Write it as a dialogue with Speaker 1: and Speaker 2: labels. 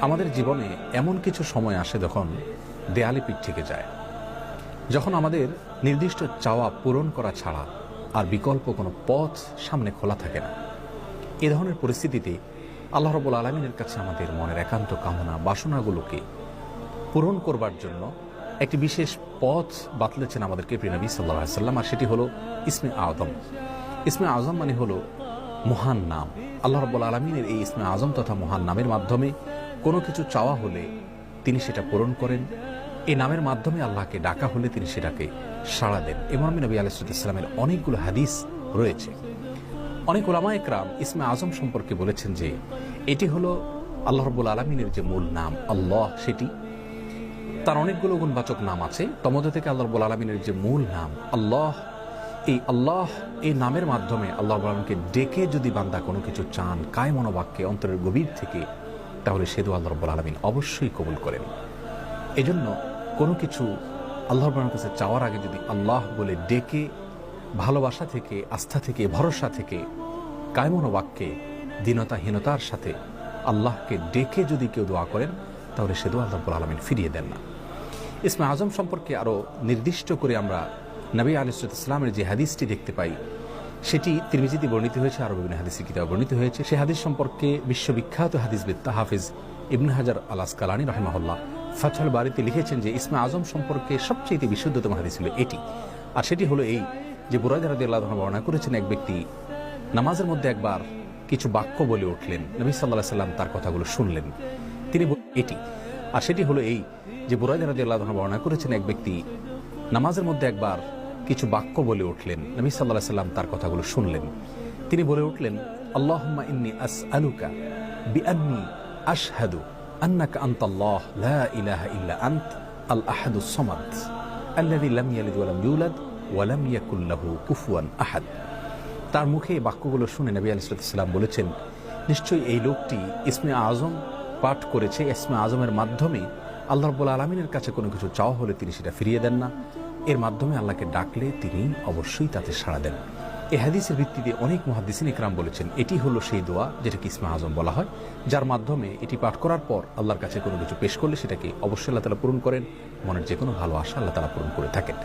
Speaker 1: আমাদের জীবনে এমন কিছু সময় আসে যখন দেয়ালে পিঠ থেকে যায়। যখন আমাদের নির্দিষ্ট চাওয়া পূরণ করা ছাড়া আর বিকল্প কোনো পথ সামনে খোলা থাকে না। এ ধরনের পরিস্থিতিতে আল্লাহ রবুল আলমিনের কাছে আমাদের মনের একান্ত কামনা, বাসনাগুলোকে পূরণ করবার জন্য একটি বিশেষ পথ বাতলেছেন আমাদেরকে প্রিয়নবী সাল্লাহ সাল্লাম আর সেটি হলো ইসমে আজম। ইসমে আজম মানে হলো মহান নাম। আল্লাহ রব্বুল আলমিনের এই ইসমে আজম তথা মহান নামের মাধ্যমে কোনো কিছু চাওয়া হলে তিনি সেটা পূরণ করেন। এই নামের মাধ্যমে আল্লাহকে ডাকা হলে তিনি সেটাকে সাড়া দেন। ইমাম নবী আলাইসালামের অনেকগুলো হাদিস রয়েছে। অনেক ওলামা একরাম ইসমে আজম সম্পর্কে বলেছেন যে, এটি হলো আল্লাহ রব্বুল আলমিনের যে মূল নাম, আল্লাহ সেটি। তার অনেকগুলো গুণবাচক নাম আছে। তমধ্যে থেকে আল্লাহ রব্বুল আলমিনের যে মূল নাম, আল্লাহ, এই আল্লাহ, এই নামের মাধ্যমে আল্লাহ আলমকে ডেকে যদি বান্দা কোনো কিছু চান কায় মনোবাক্যে অন্তরের গভীর থেকে তাহলে সে দু আল্লাহ রব্বুল আলমিন অবশ্যই কবুল করেন। এজন্য কোনো কিছু আল্লাহ রব্বুল কাছে চাওয়ার আগে যদি আল্লাহ বলে ডেকে, ভালোবাসা থেকে, আস্থা থেকে, ভরসা থেকে, কায়মন বাক্যে, দীনতাহীনতার সাথে আল্লাহকে ডেকে যদি কেউ দোয়া করেন, তাহলে সে দোয়া আল্লাহ আলমিন ফিরিয়ে দেন না। ইসমা আজম সম্পর্কে আরও নির্দিষ্ট করে আমরা নবী আলিসুত ইসলামের যে হাদিসটি দেখতে পাই সেটি তিরমিজিতে বর্ণিত হয়েছে আরও বিভিন্ন হাদিসের কিতাব বর্ণিত হয়েছে। সেই হাদিস সম্পর্কে বিশ্ববিখ্যাত হাদিসবিদ্যা হাফিজ ইবন হাজার আলাস কালানি রহমাহুল্লাহ ফাথল বাড়িতে লিখেছেন যে, ইসমা আজম সম্পর্কে সবচেয়ে বিশুদ্ধতম হাদিস ছিল এটি। আর সেটি হলো এই যে, বুরাইদ রাদি আল্লাহ বর্ণনা করেছেন এক ব্যক্তি, নামাজের মধ্যে একবার কিছু বাক্য বলে উঠলেন, নবী সাল্লাহ সাল্লাম তার কথাগুলো শুনলেন। তিনি এটি। আর সেটি হলো এই যে, বুরাইদ রাদি আল্লাহ বর্ণনা করেছেন এক ব্যক্তি, নামাজের মধ্যে একবার কিছু বাক্য বলে উঠলেন। নবী সাল্লাহ সাল্লাম তার কথাগুলো শুনলেন। তিনি বলে উঠলেন, আল্লাহুম্মা ইন্নি আস আলুকা বিআন্নি আশহাদু আন্নাকা আনতাল্লাহ, লা ইলাহা ইল্লা আন্ত, আল আহাদুস সামাদ, আল্লাযী লাম ইয়ালিদ ওয়া লাম ইউলাদ ওয়া লাম ইয়াকুল লাহু কুফুয়ান আহাদ। তার মুখে এই বাক্যগুলো শুনে নবী আলাইসালাম বলেছেন, নিশ্চয়ই এই লোকটি ইসমে আজম পাঠ করেছে। ইসমে আজমের মাধ্যমে আল্লাহ রব্বুল আলমিনের কাছে কোনো কিছু চাওয়া হলে তিনি সেটা ফিরিয়ে দেন না। এর মাধ্যমে আল্লাহকে ডাকলে তিনি অবশ্যই তাতে সাড়া দেন। এ হাদিসের ভিত্তিতে অনেক মহাদিসিন ইকরাম বলেছেন, এটি হলো সেই দোয়া যেটাকে ইসমা আজম বলা হয়, যার মাধ্যমে এটি পাঠ করার পর আল্লাহর কাছে কোনো কিছু পেশ করলে সেটাকে অবশ্যই আল্লাহ তালা পূরণ করেন, মনের যে কোনো ভালো আশা আল্লাহ তালা পূরণ করে থাকেন।